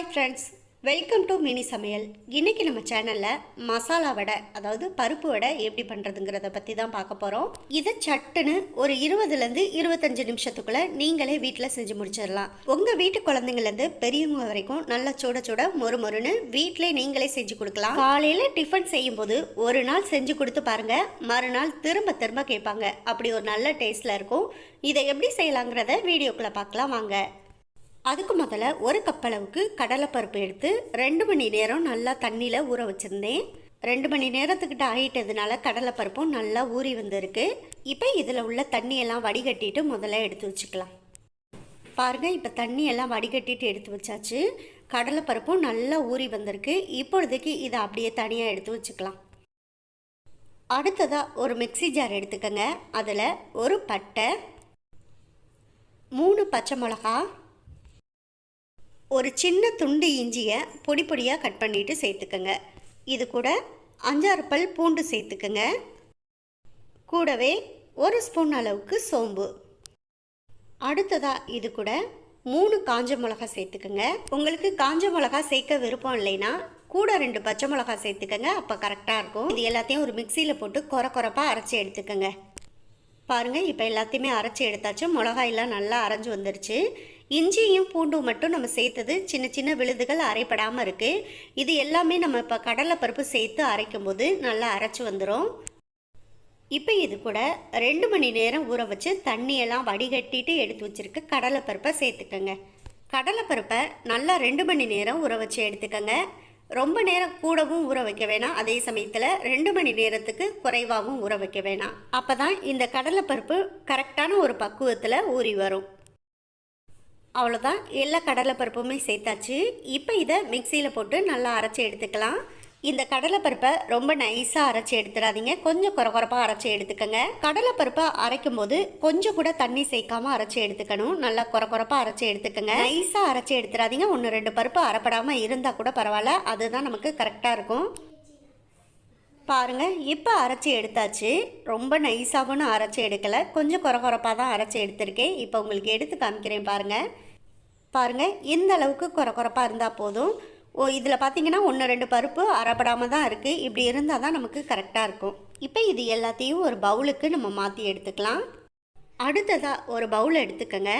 Hi friends welcome to mini Samayal இன்றைக்கி நம்ம சேனலில் மசாலா வடை அதாவது பருப்பு வடை எப்படி பண்ணுறதுங்கிறத பற்றி தான் பார்க்க போகிறோம் இதை சட்டுன்னு ஒரு இருபதுலேருந்து இருபத்தஞ்சு நிமிஷத்துக்குள்ளே நீங்களே வீட்டில் செஞ்சு முடிச்சிடலாம். உங்கள் வீட்டு குழந்தைங்கலேருந்து பெரியவங்க வரைக்கும் நல்லா சுட சுட மொறு மொறுன்னு வீட்டிலே நீங்களே செஞ்சு கொடுக்கலாம். காலையில் டிஃபன் செய்யும்போது ஒரு நாள் செஞ்சு கொடுத்து பாருங்கள் மறுநாள் திரும்ப திரும்ப கேட்பாங்க. அப்படி ஒரு நல்ல டேஸ்ட்டில் இருக்கும். இதை எப்படி செய்யலாங்கிறத வீடியோக்குள்ளே பார்க்கலாம் வாங்க. அதுக்கு முதல்ல ஒரு கப் அளவுக்கு கடலைப்பருப்பு எடுத்து ரெண்டு மணி நேரம் நல்லா தண்ணியில் ஊற வச்சுருந்தேன். ரெண்டு மணி நேரத்துக்கிட்ட ஆகிட்டதுனால கடலைப்பருப்பும் நல்லா ஊறி வந்திருக்கு. இப்போ இதில் உள்ள தண்ணியெல்லாம் வடிகட்டிட்டு முதல்ல எடுத்து வச்சுக்கலாம். பாருங்கள் இப்போ தண்ணியெல்லாம் வடிகட்டிட்டு எடுத்து வச்சாச்சு. கடலைப்பருப்பும் நல்லா ஊறி வந்திருக்கு. இப்பொழுதுக்கு இதை அப்படியே தனியாக எடுத்து வச்சுக்கலாம். அடுத்ததாக ஒரு மிக்ஸி ஜார் எடுத்துக்கோங்க. அதில் ஒரு பட்டை மூணு பச்சை மிளகா ஒரு சின்ன துண்டு இஞ்சியை பொடி பொடியாக கட் பண்ணிவிட்டு சேர்த்துக்கோங்க. இது கூட அஞ்சாறு பல் பூண்டு சேர்த்துக்கோங்க. கூடவே ஒரு ஸ்பூன் அளவுக்கு சோம்பு. அடுத்ததாக இது கூட மூணு காஞ்ச மிளகா சேர்த்துக்கோங்க. உங்களுக்கு காஞ்ச மிளகா சேர்க்க விருப்பம் இல்லைன்னா கூட ரெண்டு பச்சை மிளகா சேர்த்துக்கோங்க. அப்போ கரெக்டாக இருக்கும். இது எல்லாத்தையும் ஒரு மிக்சியில் போட்டு குறை குறைப்பாக அரைச்சி எடுத்துக்கோங்க. பாருங்கள் இப்போ எல்லாத்தையுமே அரைச்சி எடுத்தாச்சு. மிளகாயெல்லாம் நல்லா அரைஞ்சு வந்துருச்சு. இஞ்சியும் பூண்டும் மட்டும் நம்ம சேர்த்தது சின்ன சின்ன விழுதுகள் அரைப்படாமல் இருக்குது இது எல்லாமே நம்ம இப்போ கடலைப்பருப்பு சேர்த்து அரைக்கும் போது நல்லா அரைச்சி வந்துடும் இப்போ இது கூட ரெண்டு மணி நேரம் ஊற வச்சு தண்ணியெல்லாம் வடிகட்டிட்டு எடுத்து வச்சுருக்க கடலைப்பருப்பை சேர்த்துக்கோங்க. கடலைப்பருப்பை நல்லா ரெண்டு மணி நேரம் ஊற வச்சு எடுத்துக்கோங்க. ரொம்ப நேரம் கூடவும் ஊற வைக்க வேணாம். அதே சமயத்தில் ரெண்டு மணி நேரத்துக்கு குறைவாகவும் ஊற வைக்க வேணாம். அப்போ தான் இந்த கடலைப்பருப்பு கரெக்டான ஒரு பக்குவத்தில் ஊறி வரும். அவ்வளோதான் எல்லா கடலைப்பருப்புமே சேர்த்தாச்சு. இப்போ இதை மிக்சியில் போட்டு நல்லா அரைச்சி எடுத்துக்கலாம். இந்த கடலைப்பருப்பை ரொம்ப நைஸாக அரைச்சி எடுத்துடாதீங்க. கொஞ்சம் குறை குறைப்பாக அரைச்சி எடுத்துக்கோங்க. கடலைப்பருப்பை அரைக்கும் போது கொஞ்சம் கூட தண்ணி சேர்க்காம அரைச்சி எடுத்துக்கணும். நல்லா குறை குறைப்பாக அரைச்சி எடுத்துக்கோங்க. நைஸாக அரைச்சி எடுத்துடாதீங்க. ஒன்று ரெண்டு பருப்பு அரைப்படாமல் இருந்தால் கூட பரவாயில்ல. அதுதான் நமக்கு கரெக்டாக இருக்கும். பாருங்கள் இப்போ அரைச்சி எடுத்தாச்சு. ரொம்ப நைஸாகவும் அரைச்சி எடுக்கலை. கொஞ்சம் குறகுறப்பாக தான் அரைச்சி எடுத்திருக்கேன். இப்போ உங்களுக்கு எடுத்து காமிக்கிறேன் பாருங்கள் பாருங்கள் இந்த அளவுக்கு குறகுறப்பாக இருந்தால் போதும். ஓ இதில் பார்த்தீங்கன்னா ஒன்று ரெண்டு பருப்பு அரைப்படாமல் தான் இருக்குது இப்படி இருந்தால் தான் நமக்கு கரெக்டாக இருக்கும். இப்போ இது எல்லாத்தையும் ஒரு பவுலுக்கு நம்ம மாற்றி எடுத்துக்கலாம். அடுத்ததாக ஒரு பவுல் எடுத்துக்கோங்க.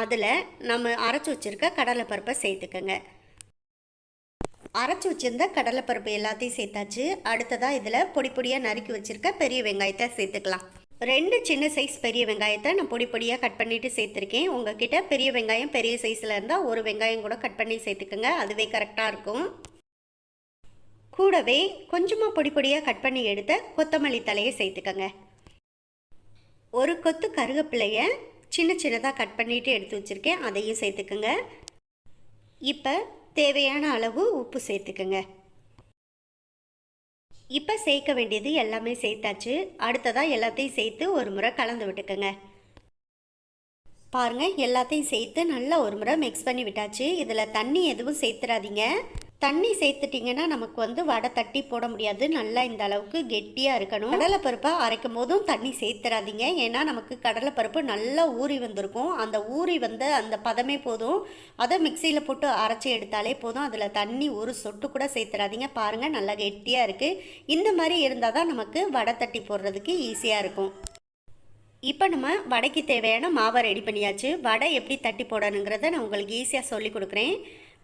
அதில் நம்ம அரைச்சி வச்சுருக்க கடலைப்பருப்பை சேர்த்துக்கோங்க. அரைச்சி வச்சுருந்த கடலைப்பருப்பு எல்லாத்தையும் சேர்த்தாச்சு. அடுத்ததாக இதில் பொடி பொடியாக நறுக்கி வச்சுருக்க பெரிய வெங்காயத்தை சேர்த்துக்கலாம். ரெண்டு சின்ன சைஸ் பெரிய வெங்காயத்தை நான் பொடி பொடியாக கட் பண்ணிவிட்டு சேர்த்துருக்கேன். உங்ககிட்ட பெரிய வெங்காயம் பெரிய சைஸில் இருந்தால் ஒரு வெங்காயம் கூட கட் பண்ணி சேர்த்துக்கோங்க. அதுவே கரெக்டாக இருக்கும். கூடவே கொஞ்சமாக பொடி பொடியாக கட் பண்ணி எடுத்த கொத்தமல்லி தலையை சேர்த்துக்கோங்க. ஒரு கொத்து கருகப்பிள்ளையை சின்ன சின்னதாக கட் பண்ணிவிட்டு எடுத்து வச்சுருக்கேன். அதையும் சேர்த்துக்கோங்க. இப்போ தேவையான அளவு உப்பு சேர்த்துக்கோங்க. இப்போ சேர்க்க வேண்டியது எல்லாமே சேர்த்தாச்சு. அடுத்ததாக எல்லாத்தையும் சேர்த்து ஒரு முறை கலந்து விட்டுக்கோங்க. பாருங்கள் எல்லாத்தையும் சேர்த்து நல்லா ஒரு முறை மிக்ஸ் பண்ணி விட்டாச்சு. இதில் தண்ணி எதுவும் சேர்த்துறாதீங்க. தண்ணி சேர்த்துட்டிங்கன்னா நமக்கு வந்து வடை தட்டி போட முடியாது. நல்லா இந்த அளவுக்கு கெட்டியாக இருக்கணும். கடலைப்பருப்பை அரைக்கும் போதும் தண்ணி சேர்த்துறாதீங்க. ஏன்னா நமக்கு கடலைப்பருப்பு நல்லா ஊறி வந்திருக்கும். அந்த ஊறி வந்த அந்த பதமே போதும். அதை மிக்சியில் போட்டு அரைச்சி எடுத்தாலே போதும். அதில் தண்ணி ஒரு சொட்டு கூட சேர்த்துறாதீங்க. பாருங்கள் நல்லா கெட்டியாக இருக்குது இந்த மாதிரி இருந்தால் தான் நமக்கு வடை தட்டி போடுறதுக்கு ஈஸியாக இருக்கும். இப்போ நம்ம வடைக்கு தேவையான மாவை ரெடி பண்ணியாச்சு. வடை எப்படி தட்டி போடணுங்கிறத நான் உங்களுக்கு ஈஸியாக சொல்லி கொடுக்குறேன்.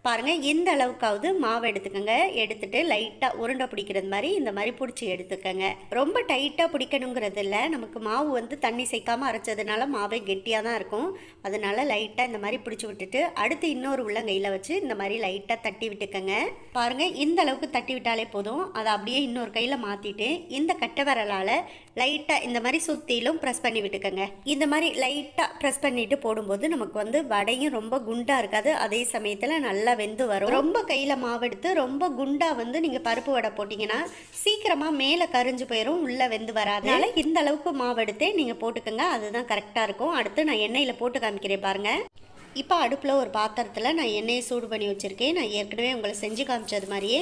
பாருங்கள் இந்த அளவுக்காவது மாவு எடுத்துக்கோங்க. எடுத்துகிட்டு லைட்டாக உருண்டை பிடிக்கிறது மாதிரி இந்த மாதிரி பிடிச்சி எடுத்துக்கோங்க. ரொம்ப டைட்டாக பிடிக்கணுங்கிறது இல்லை. நமக்கு மாவு வந்து தண்ணி சேர்க்காமல் அரைச்சதுனால மாவே கெட்டியாக தான் இருக்கும். அதனால லைட்டாக இந்த மாதிரி பிடிச்சி விட்டுட்டு அடுத்து இன்னொரு உள்ளங்கையில் வச்சு இந்த மாதிரி லைட்டாக தட்டி விட்டுக்கோங்க. பாருங்கள் இந்த அளவுக்கு தட்டி விட்டாலே போதும். அதை அப்படியே இன்னொரு கையில் மாற்றிட்டு இந்த கட்டை விரலால் லைட்டாக இந்த மாதிரி சுற்றிலும் ப்ரெஸ் பண்ணி விட்டுக்கோங்க. இந்த மாதிரி லைட்டாக ப்ரெஸ் பண்ணிவிட்டு போடும்போது நமக்கு வந்து வடையும் ரொம்ப குண்டாக இருக்காது. அதே சமயத்தில் நல்லா வெந்து வரும். ரொம்ப கையில் மாவெடுத்து ரொம்ப குண்டா வந்து நீங்கள் பருப்பு வடை போட்டிங்கன்னா சீக்கிரமாக மேலே கரிஞ்சு போயிடும் உள்ளே வெந்து வராதனால இந்த அளவுக்கு மாவெடுத்தே நீங்கள் போட்டுக்கோங்க. அதுதான் கரெக்டாக இருக்கும். அடுத்து நான் எண்ணெயில் போட்டு காமிக்கிறேன் பாருங்கள் இப்போ அடுப்பில் ஒரு பாத்திரத்தில் நான் எண்ணெயை சூடு பண்ணி வச்சுருக்கேன். நான் ஏற்கனவே உங்களை செஞ்சு காமிச்சது மாதிரியே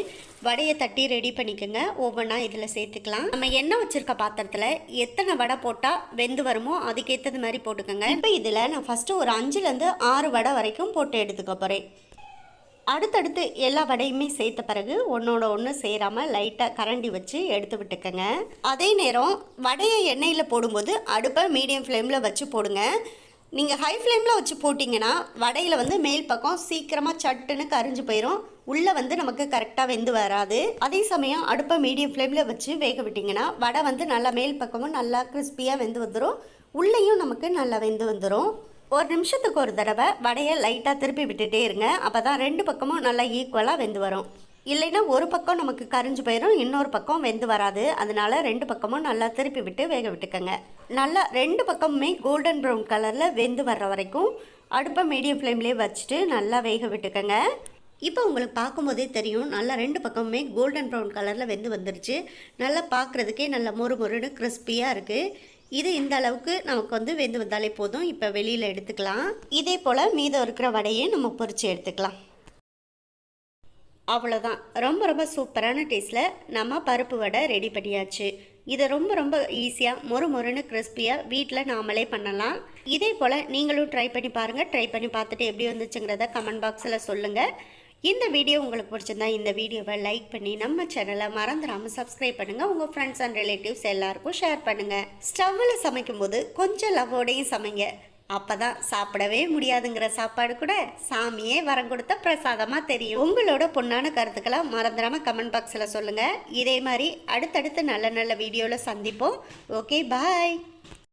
வடையை தட்டி ரெடி பண்ணிக்கோங்க. ஒவ்வொன்றா இதில் சேர்த்துக்கலாம். நம்ம எண்ணெய் வச்சுருக்க பாத்திரத்தில் எத்தனை வடை போட்டால் வெந்து வருமோ அதுக்கேற்றது மாதிரி போட்டுக்கோங்க. இப்போ இதில் நான் ஃபஸ்ட்டு ஒரு அஞ்சுலேருந்து ஆறு வடை வரைக்கும் போட்டு எடுத்துக்க போகிறேன் அடுத்தடுத்து எல்லா வடையுமே சேர்த்த பிறகு ஒன்றோட ஒன்று சேராமல் லைட்டாக கரண்டி வச்சு எடுத்து விட்டுக்கங்க. அதே நேரம் வடையை எண்ணெயில் போடும்போது அடுப்பை மீடியம் ஃப்ளேமில் வச்சு போடுங்க. நீங்கள் ஹை ஃப்ளேமில் வச்சு போட்டிங்கன்னா வடையில் வந்து மேல் பக்கம் சீக்கிரமாக சட்டுன்னு கரிஞ்சு போயிடும் உள்ளே வந்து நமக்கு கரெக்டாக வெந்து வராது. அதே சமயம் அடுப்பை மீடியம் ஃப்ளேமில் வச்சு வேக விட்டிங்கன்னா வடை வந்து நல்லா மேல் பக்கமும் நல்லா கிறிஸ்பியாக வெந்து வந்துடும் உள்ளேயும் நமக்கு நல்லா வெந்து வந்துடும் ஒரு நிமிஷத்துக்கு ஒரு தடவை வடையை லைட்டாக திருப்பி விட்டுட்டே இருங்க. அப்போ தான் ரெண்டு பக்கமும் நல்லா ஈக்குவலாக வெந்து வரும். இல்லைன்னா ஒரு பக்கம் நமக்கு கரிஞ்சு போயிடும் இன்னொரு பக்கம் வெந்து வராது. அதனால ரெண்டு பக்கமும் நல்லா திருப்பி விட்டு வேக விட்டுக்கோங்க. நல்லா ரெண்டு பக்கமுமே கோல்டன் ப்ரௌன் கலரில் வெந்து வர்ற வரைக்கும் அடுப்பை மீடியம் ஃப்ளேம்லேயே வச்சுட்டு நல்லா வேக விட்டுக்கோங்க. இப்போ உங்களுக்கு பார்க்கும்போதே தெரியும் நல்லா ரெண்டு பக்கமுமே கோல்டன் ப்ரௌன் கலரில் வெந்து வந்துருச்சு. நல்லா பார்க்குறதுக்கே நல்லா மொறு மொறுன்னு கிறிஸ்பியாக இருக்குது இது இந்த அளவுக்கு நமக்கு வந்து வெந்து வந்தாலே போதும். இப்போ வெளியில் எடுத்துக்கலாம். இதே போல் மீதம் இருக்கிற வடையை நம்ம பொரித்து எடுத்துக்கலாம். அவ்வளோதான் ரொம்ப ரொம்ப சூப்பரான டேஸ்ட்டில் நம்ம பருப்பு வடை ரெடி பண்ணியாச்சு. இதை ரொம்ப ரொம்ப ஈஸியாக மொறு மொறுன்னு கிறிஸ்பியாக வீட்டில் நாமளே பண்ணலாம். இதே போல் நீங்களும் ட்ரை பண்ணி பாருங்கள் ட்ரை பண்ணி பார்த்துட்டு எப்படி வந்துச்சுங்கிறத கமெண்ட் பாக்ஸில் சொல்லுங்கள் இந்த வீடியோ உங்களுக்கு பிடிச்சிருந்தா இந்த வீடியோவை லைக் பண்ணி நம்ம சேனலை மறந்துடாமல் சப்ஸ்கிரைப் பண்ணுங்கள் உங்கள் ஃப்ரெண்ட்ஸ் அண்ட் ரிலேட்டிவ்ஸ் எல்லாருக்கும் ஷேர் பண்ணுங்கள் ஸ்டவ்வில் சமைக்கும்போது கொஞ்சம் லவ்வோடையும் சமைங்க. அப்போ தான் சாப்பிடவே முடியாதுங்கிற சாப்பாடு கூட சாமியே வரம் கொடுத்த பிரசாதமாக தெரியும். உங்களோட பொண்ணான கருத்துக்களை மறந்துடாமல் கமெண்ட் பாக்ஸில் சொல்லுங்கள் இதே மாதிரி அடுத்தடுத்து நல்ல நல்ல வீடியோவில் சந்திப்போம். Okay bye